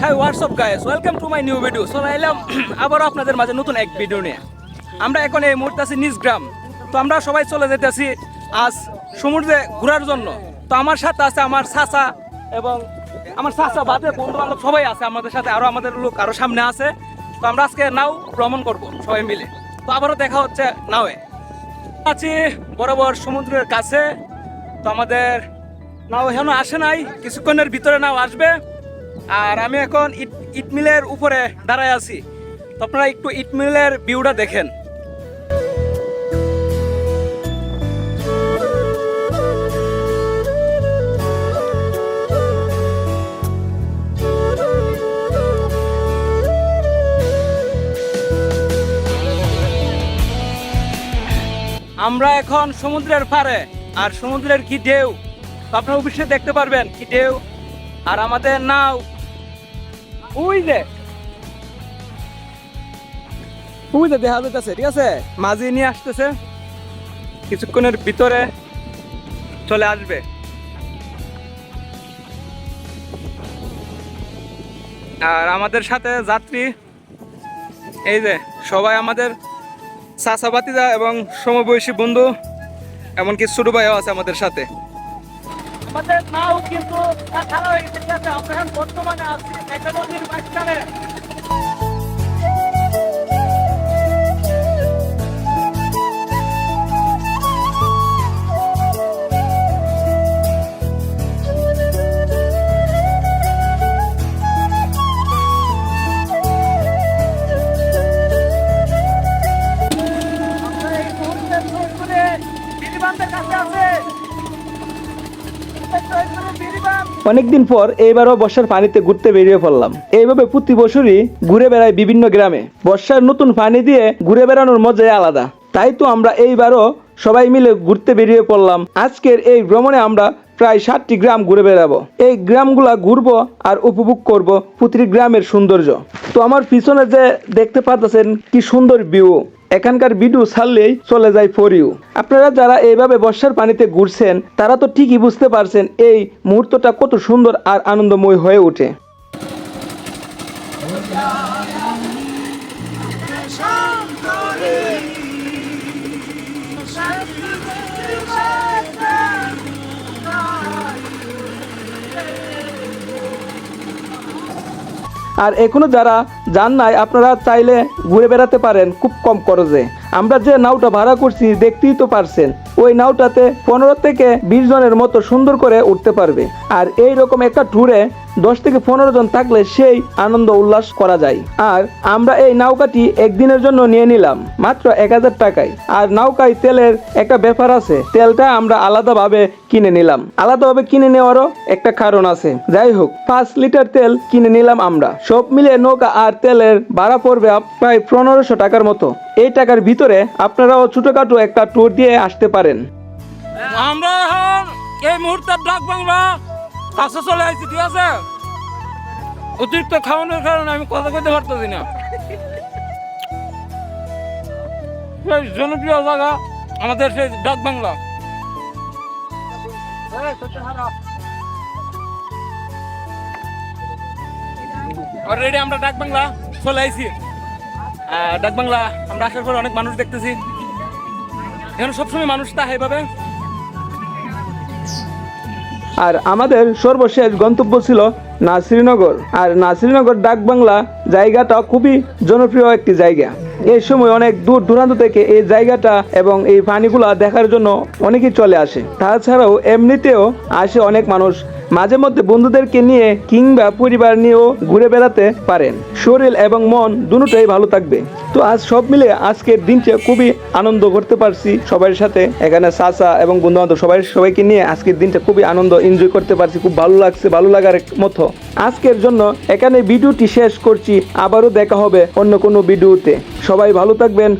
হ্যাঁ what's up guys welcome to my new video চলে এলাম আবারও আপনাদের মাঝে নতুন এক ভিডিও নিয়ে। আমরা এখন এই মুহূর্তে আছি নিজ গ্রাম তো আমরা সবাই চলে যেতেছি আজ সমুদ্রে ঘোরার জন্য। তো আমার সাথে আছে আমার চাচা এবং আমার চাচা বাদে বন্ধু বান্ধব সবাই আছে আমাদের সাথে। আরও আমাদের লোক আরও সামনে আছে। তো আমরা আজকে নাও ভ্রমণ করব সবাই মিলে। তো আবারও দেখা হচ্ছে নাওয়ে। আছি বরাবর সমুদ্রের কাছে। তো আমাদের নাও এখনও আসে নাই। কিছুক্ষণের ভিতরে নাও আসবে। আর আমি এখন ইট ইটমিলের উপরে দাঁড়ায় আছি। তো আপনারা একটু ইটমিলের ভিউটা দেখেন। আমরা এখন সমুদ্রের পাড়ে, আর সমুদ্রের কি ঢেউ? আপনারা অবশ্যই দেখতে পারবেন কি ঢেউ। আর আমাদের নাও। ওই যে। ওই যে দেখা যাইতেছে ঠিক আছে? মাঝি নিয়ে আসতেছে। কিছুক্ষণের ভিতরে চলে আসবে। আর আমাদের সাথে যাত্রী, এই যে সবাই আমাদের চাচাবাতিদা এবং সমবয়সী বন্ধু, এমনকি ছোট ভাইও আছে আমাদের সাথে। আমাদের নাও কিন্তু খারাপ হয়ে গেছে আমরা এখন বর্তমানে আছি একটা নদীর মাঝখানে কাছে আছে। অনেকদিন পর এইবারও বর্ষার পানিতে ঘুরতে বেরিয়ে পড়লাম। এইভাবে প্রতি বছরই ঘুরে বেড়াই বিভিন্ন গ্রামে। বর্ষার নতুন পানি দিয়ে ঘুরে বেড়ানোর মজাই আলাদা। তাই তো আমরা এইবারও সবাই মিলে ঘুরতে বেরিয়ে পড়লাম। আজকের এই ভ্রমণে আমরা প্রায় ষাটটি গ্রাম ঘুরে বেড়াবো। এই গ্রামগুলা ঘুরবো আর উপভোগ করব প্রতিটি গ্রামের সৌন্দর্য। তো আমার পিছনে যে দেখতে পাচ্ছেন কি সুন্দর ভিউ এখানকার ভিডিও ছাড়লেই চলে যায় ফর ইউ আপনারা যারা এইভাবে বর্ষার পানিতে ঘুরছেন, তারা তো ঠিকই বুঝতে পারছেন এই মুহূর্তটা কত সুন্দর আর আনন্দময় হয়ে ওঠে। আর এখনও যারা যান নাই আপনারা চাইলে ঘুরে বেড়াতে পারেন খুব কম খরচে। আমরা যে নাওটা ভাড়া করছি দেখতেই তো পারছেন। ওই নাওটাতে পনেরো থেকে বিশ জনের মতো সুন্দর করে উঠতে পারবে। আর এই রকম একটা ট্যুরে দশ থেকে পনেরো জন থাকলে সেই আনন্দ উল্লাস করা যায়। আর আমরা এই নৌকাটি একদিনের জন্য নিয়ে নিলাম, মাত্র এক হাজার টাকায়। আর নৌকায় তেলের একটা ব্যাপার আছে, তেলটা আমরা আলাদাভাবে কিনে নিলাম। আলাদাভাবে কিনে নেওয়ারও একটা কারণ আছে। যাই হোক, পাঁচ লিটার তেল কিনে নিলাম আমরা। সব মিলিয়ে নৌকা আর তেলের ভাড়া পড়বে প্রায় পনেরোশো টাকার মতো। এই টাকার ভিতরে আপনারাও ছোটখাটো একটা ট্যুর দিয়ে আসতে পারেন। আমরা এখন এই মুহূর্তে ডাক বাংলা কাছে চলে আসছি, ঠিক আছে? অতিরিক্ত খাওয়ানোর কারণে আমি কথা কইতে পারতেছি না। জনপ্রিয় জায়গা আমাদের সেই ডাক বাংলা। অলরেডি আমরা ডাক বাংলা চলে আইছি। ডাক বাংলা, আমরা আসার পর অনেক মানুষ দেখতেছি। এখানে সবসময় মানুষ তা এভাবে। আর আমাদের সর্বশেষ গন্তব্য ছিল নাসিরনগর। আর নাসিরনগর ডাকবাংলা জায়গাটা খুবই জনপ্রিয় একটি জায়গা। এই সময় অনেক দূর দূরান্ত থেকে এই জায়গাটা এবং এই পানিগুলা দেখার জন্য অনেকেই চলে আসে। তাছাড়াও এমনিতেও আসে অনেক মানুষ। মাঝে মধ্যে বন্ধুদেরকে নিয়ে কিংবা পরিবার নিয়েও ঘুরে বেড়াতে পারেন। শরীর এবং মন দুটোই ভালো থাকবে। তো আজ সব মিলে আজকের দিনটা খুবই আনন্দ করতে পারছি সবার সাথে। এখানে চাচা এবং বন্ধু বান্ধব সবাই, সবাইকে নিয়ে আজকের দিনটা খুবই আনন্দ এনজয় করতে পারছি। খুব ভালো লাগছে, ভালো লাগার মতো। আজকের জন্য এখানে ভিডিওটি শেষ করছি। আবারও দেখা হবে অন্য কোনো ভিডিওতে। সবাই ভালো থাকবেন।